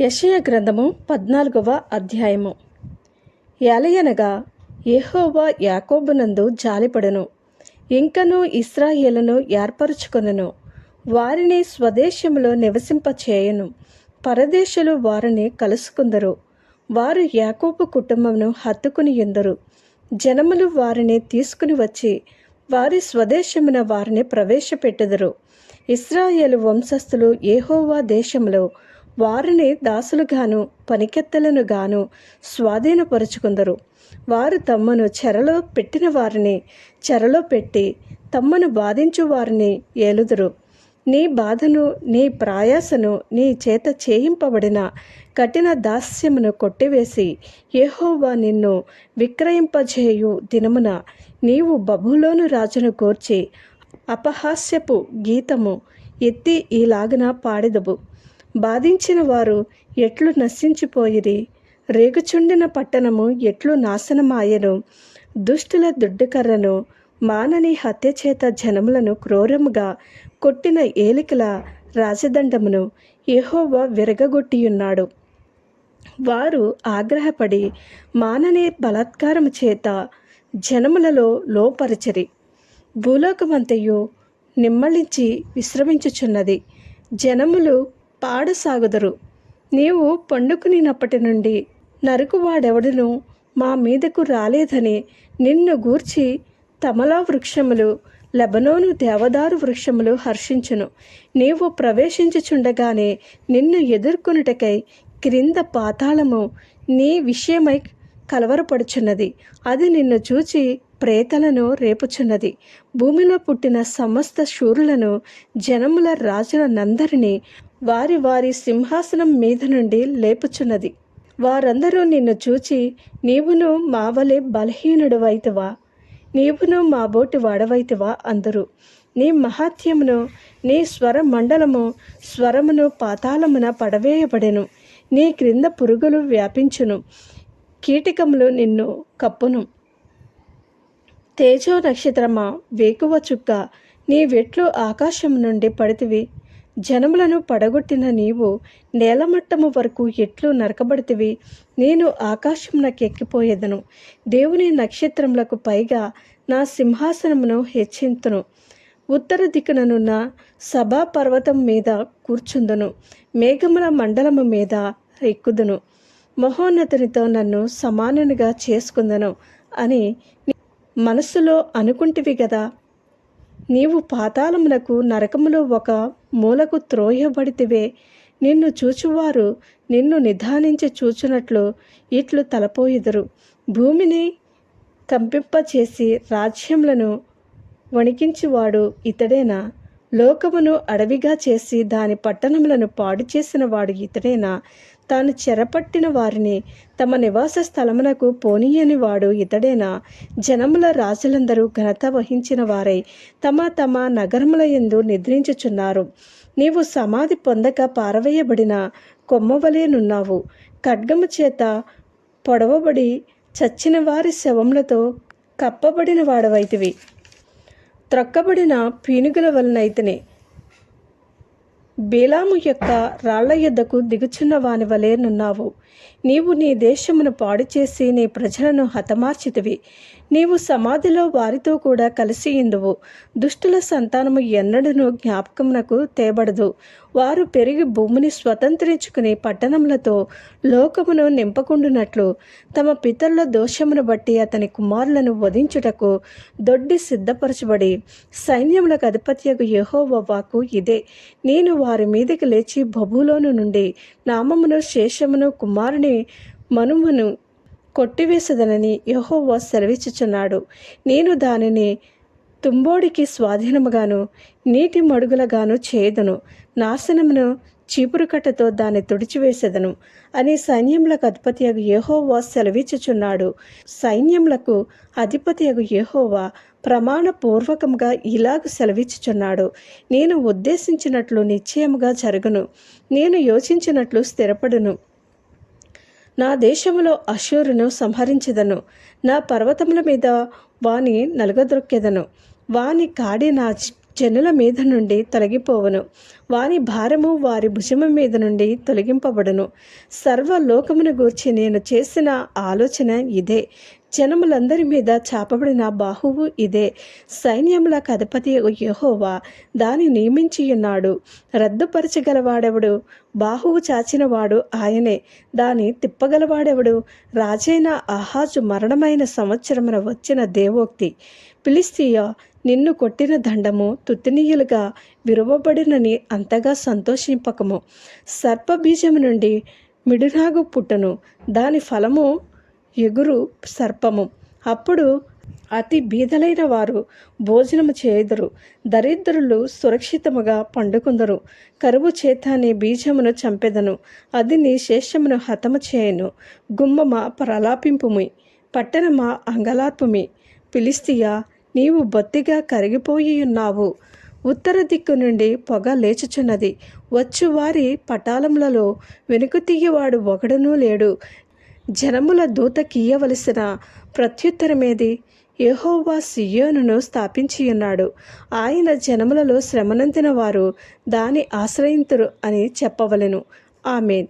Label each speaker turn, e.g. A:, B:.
A: యషయ గ్రంథము పద్నాలుగవ అధ్యాయము. ఏలయనగా యెహోవా యాకోబునందు జాలిపడను. ఇంకను ఇస్రాయేలను ఏర్పరచుకొనను. వారిని స్వదేశములో నివసింపచేయను. పరదేశులు వారిని కలుసుకుందరు. వారు యాకోబు కుటుంబమును హత్తుకుని ఎందరు జనములు వారిని తీసుకుని వచ్చి వారి స్వదేశమున వారిని ప్రవేశపెట్టెదరు. ఇస్రాయేలు వంశస్థులు ఏహోవా దేశంలో వారిని దాసులుగాను పనికెత్తలను గాను స్వాధీనపరుచుకుందరు. వారు తమ్మను చెరలో పెట్టిన వారిని చెరలో పెట్టి తమ్మను బాధించు వారిని ఏలుదురు. నీ బాధను నీ ప్రయాసను నీ చేత చేయింపబడిన కఠిన దాస్యమును కొట్టివేసి ఏహోవా నిన్ను విక్రయింపజేయు దినమున నీవు బబులోను రాజును కోర్చి అపహాస్యపు గీతము ఎత్తి ఈలాగున పాడెదవు బాధించిన వారు ఎట్లు నశించిపోయిరి? రేగుచుండిన పట్టణము ఎట్లు నాశనమాయను? దుష్టుల దుడ్డుకర్రను మానని హత్య చేత జనములను క్రూరముగా కొట్టిన ఏలికల రాజదండమును యెహోవా విరగగొట్టియున్నాడు. వారు ఆగ్రహపడి మానని బలాత్కారము చేత జనములలో లోపరచరి. భూలోకమంతయు నిమ్మళించి విశ్రమించుచున్నది. జనములు పాడసాగుదరు. నీవు పండుకునినప్పటి నుండి నరుకువాడెవడును మా మీదకు రాలేదని నిన్ను గూర్చి తమలా వృక్షములు లెబనోను దేవదారు వృక్షములు హర్షించును. నీవు ప్రవేశించుచుండగానే నిన్ను ఎదుర్కొనుటకై క్రింద పాతాళము నీ విషయమై కలవరపడుచున్నది. అది నిన్ను చూచి ప్రేతలను రేపుచున్నది. భూమిలో పుట్టిన సమస్త శూరులను జనముల రాజులనందరినీ వారి వారి సింహాసనం మీద నుండి లేపుచున్నది. వారందరూ నిన్ను చూచి నీవును మావలే బలహీనుడవైతవా? నీవును మా బోటి వాడవైతవా? అందరు. నీ మహాత్యమును నీ స్వర మండలము స్వరమును పాతాళమున పడవేయబడెను. నీ క్రింద పురుగులు వ్యాపించును. కీటకములు నిన్ను కప్పును. తేజో నక్షత్రమా వేకువ చుక్క. నీ వెట్లు ఆకాశం నుండి పడితివి. జనములను పడగొట్టిన నీవు నేలమట్టము వరకు ఎట్లు నరకబడితివి? నేను ఆకాశమునకెక్కిపోయేదను దేవుని నక్షత్రములకు పైగా నా సింహాసనమును హెచ్చింతును. ఉత్తర దిక్కుననున్న సభా పర్వతం మీద కూర్చుందును. మేఘముల మండలము మీద ఎక్కుదును మహోన్నతునితో నన్ను సమానునిగా చేసుకుందను అని మనస్సులో అనుకుంటివి కదా నీవు పాతాళములకు నరకములో ఒక మూలకు త్రోయబడితివే. నిన్ను చూచువారు నిన్ను నిధానించి చూచునట్లు ఇట్లు తలపోయిదురు. భూమిని కంపింపచేసి రాజ్యములను వణికించువాడు ఇతడేనా? లోకమును అడవిగా చేసి దాని పట్టణములను పాడు చేసిన వాడు ఇతడేనా? తాను చెరపట్టిన వారిని తమ నివాస స్థలమునకు పోనీయని వాడు ఇతడేనా? జనముల రాజులందరూ ఘనత వహించిన వారై తమ తమ నగరముల ఎందు నిద్రించుచున్నారు. నీవు సమాధి పొందక పారవేయబడిన కొమ్మవలేనున్నావు ఖడ్గము చేత పొడవబడి చచ్చిన వారి శవములతో కప్పబడిన వాడవైతివి. త్రొక్కబడిన పీనుగుల వలనైతనే బీలాము యొక్క రాళ్ళ యుద్ధకు దిగుచున్న వాని వలె నున్నావు. నీవు నీ దేశమును పాడు చేసి నీ ప్రజలను హతమార్చితివి. నీవు సమాధిలో వారితో కూడా కలిసి ఇందువు. దుష్టుల సంతానము ఎన్నడను జ్ఞాపకమునకు తేబడదు. వారు పెరిగి భూమిని స్వతంత్రించుకుని పట్టణములతో లోకమును నింపకుండునట్లు తమ పితరుల దోషమును బట్టి అతని కుమారులను వధించుటకు దొడ్డి సిద్ధపరచబడి సైన్యములకు అధిపత్యకు యెహోవా వాకు ఇదే. నేను వారి మీదకి లేచి బబులోను నుండి నామమును శేషమును కుమారుని మనుమును కొట్టివేసదనని యహోవా సెలవిచ్చుచున్నాడు. నేను దానిని తుంబోడికి స్వాధీనముగాను నీటి మడుగులగాను చేయదును. నాశనమును చీపురు కట్టతో దాన్ని తుడిచివేసేదను అని సైన్యములకు అధిపతి అగు యెహోవా సెలవిచ్చుచున్నాడు. సైన్యములకు అధిపతి అగు యెహోవా ప్రమాణపూర్వకంగా ఇలాగ సెలవిచ్చుచున్నాడు. నేను ఉద్దేశించినట్లు నిశ్చయముగా జరుగును. నేను యోచించినట్లు స్థిరపడును. నా దేశంలో అశూరును సంహరించెదను. నా పర్వతముల మీద వాని నలుగదొక్కెదను వాని కాడి నా జనుల మీద నుండి తొలగిపోవును. వారి భారము వారి భుజము మీద నుండి తొలగింపబడును. సర్వలోకమును గూర్చి నేను చేసిన ఆలోచన ఇదే. జనములందరి మీద చాపబడిన బాహువు ఇదే. సైన్యముల కథపతి యెహోవా దాని నియమించియున్నాడు. రద్దుపరచగలవాడెవడు? బాహువు చాచినవాడు ఆయనే. దాని తిప్పగలవాడెవడు? రాజైన ఆహాజు మరణమైన సంవత్సరమున వచ్చిన దేవోక్తి. పిలిస్తీయ నిన్ను కొట్టిన దండము తుత్తినీయులుగా విరువబడినని అంతగా సంతోషింపకము. సర్పబీజము నుండి మిడునాగు పుట్టను. దాని ఫలము ఎగురు సర్పము. అప్పుడు అతి బీదలైన వారు భోజనము చేయుదురు. దరిద్రులు సురక్షితముగా పండుకుందరు. కరువు చేత నీ బీజమును చంపెదను. అది నీ శేషమును హతము చేయను. గుమ్మమ ప్రలాపింపుమి. పట్టణమా అంగలార్పుమి. పిలిస్తియా నీవు బొత్తిగా కరిగిపోయి ఉన్నావు. ఉత్తర దిక్కు నుండి పొగ లేచుచున్నది. వచ్చువారి పటాలములలో వెనుక తీయవాడు ఒకడునూ లేడు. జనముల దూత కీయవలసిన ప్రత్యుత్తరమేది? యెహోవా సియోనును స్థాపించి ఉన్నాడు ఆయన జనములలో శ్రమనందిన వారు దాని ఆశ్రయింతురు అని చెప్పవలెను. ఆమెన్.